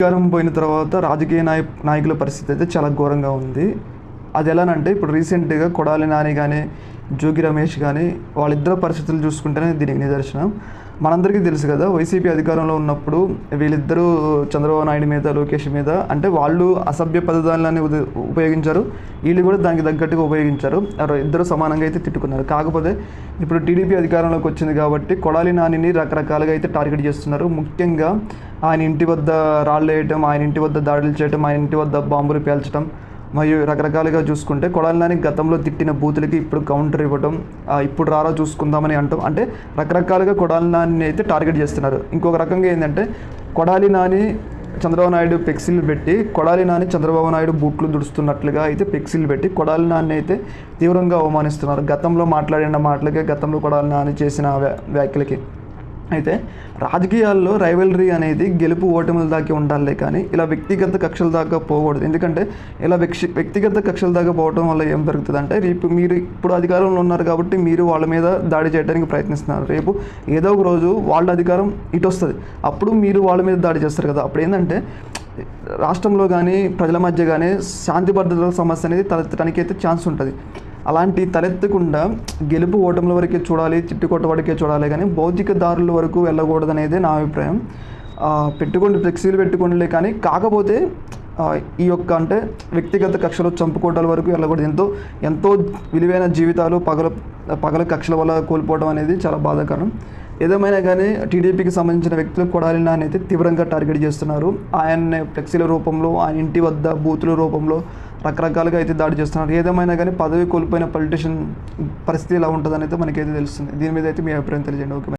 అధికారం పోయిన తర్వాత రాజకీయ నాయ నాయకుల పరిస్థితి అయితే చాలా ఘోరంగా ఉంది. అది ఎలానంటే ఇప్పుడు రీసెంట్గా కొడాలి నాని కానీ జోగి రమేష్ కానీ వాళ్ళిద్దరు పరిస్థితులు చూసుకుంటేనే దీనికి నిదర్శనం. మనందరికీ తెలుసు కదా వైసీపీ అధికారంలో ఉన్నప్పుడు వీళ్ళిద్దరూ చంద్రబాబు నాయుడు మీద లోకేష్ మీద అంటే వాళ్ళు అసభ్య పదజాలాన్ని ఉపయోగించారు. వీళ్ళు కూడా దానికి తగ్గట్టుగా ఉపయోగించారు. ఇద్దరు సమానంగా అయితే తిట్టుకున్నారు. కాకపోతే ఇప్పుడు టీడీపీ అధికారంలోకి వచ్చింది కాబట్టి కొడాలి నానిని రకరకాలుగా అయితే టార్గెట్ చేస్తున్నారు. ముఖ్యంగా ఆయన ఇంటి వద్ద రాళ్ళు వేయటం ఆయన ఇంటి వద్ద దాడులు చేయటం ఆయన ఇంటి వద్ద బాంబులు పేల్చడం మరియు రకరకాలుగా చూసుకుంటే కొడాలి నాని గతంలో తిట్టిన బూతులకి ఇప్పుడు కౌంటర్ ఇవ్వడం ఇప్పుడు రారా చూసుకుందామని అంటాం. అంటే రకరకాలుగా కొడాలి నాని అయితే టార్గెట్ చేస్తున్నారు. ఇంకొక రకంగా ఏంటంటే కొడాలి నాని చంద్రబాబు నాయుడు పెక్సిల్ పెట్టి కొడాలి నాని చంద్రబాబు నాయుడు బూట్లు దుడుస్తున్నట్లుగా అయితే పెక్సిల్ పెట్టి కొడాలి నాని అయితే తీవ్రంగా అవమానిస్తున్నారు. గతంలో మాట్లాడిన మాటలకే గతంలో కొడాలి నాని చేసిన వ్యా- వ్యాఖ్యలకి. అయితే రాజకీయాల్లో రైవలరీ అనేది గెలుపు ఓటముల దాకా ఉండాలి కానీ ఇలా వ్యక్తిగత కక్షల దాకా పోకూడదు. ఎందుకంటే ఇలా వ్యక్తి వ్యక్తిగత కక్షల దాకా పోవడం వల్ల ఏం జరుగుతుంది అంటే రేపు మీరు ఇప్పుడు అధికారంలో ఉన్నారు కాబట్టి మీరు వాళ్ళ మీద దాడి చేయడానికి ప్రయత్నిస్తున్నారు. రేపు ఏదో ఒక రోజు వాళ్ళ అధికారం ఇటు వస్తుంది. అప్పుడు మీరు వాళ్ళ మీద దాడి చేస్తారు కదా. అప్పుడు ఏంటంటే రాష్ట్రంలో కానీ ప్రజల మధ్య కానీ శాంతి భద్రతల సమస్య అనేది తన తనకైతే ఛాన్స్ ఉంటుంది. అలాంటి తలెత్తకుండా గెలుపు ఓటముల వరకే చూడాలి చిట్టుకొట్ట వరకే చూడాలి కానీ భౌతిక దారుల వరకు వెళ్ళకూడదనేది నా అభిప్రాయం. ఆ, పెట్టుకోండి ఫ్లెక్సీలు పెట్టుకోండిలే కానీ కాకపోతే ఈ యొక్క అంటే వ్యక్తిగత కక్షలు చంపుకోవటాల వరకు వెళ్ళకూడదు. ఎంతో ఎంతో విలువైన జీవితాలు పగల పగల కక్షల వల్ల కోల్పోవడం అనేది చాలా బాధాకరం. ఏదేమైనా కానీ టీడీపీకి సంబంధించిన వ్యక్తులు కొడాలి నాని అయితే తీవ్రంగా టార్గెట్ చేస్తున్నారు. ఆయన ఫ్లెక్సీల రూపంలో ఆయన ఇంటి వద్ద బూతుల రూపంలో రకరకాలుగా అయితే దాడి చేస్తున్నారు. ఏదేమైనా కానీ పదవి కోల్పోయిన పొలిటీషియన్ పరిస్థితి ఎలా ఉంటుందని అయితే మనకైతే తెలుస్తుంది. దీని మీద అయితే మీ అభిప్రాయం తెలియజేయండి. ఓకే.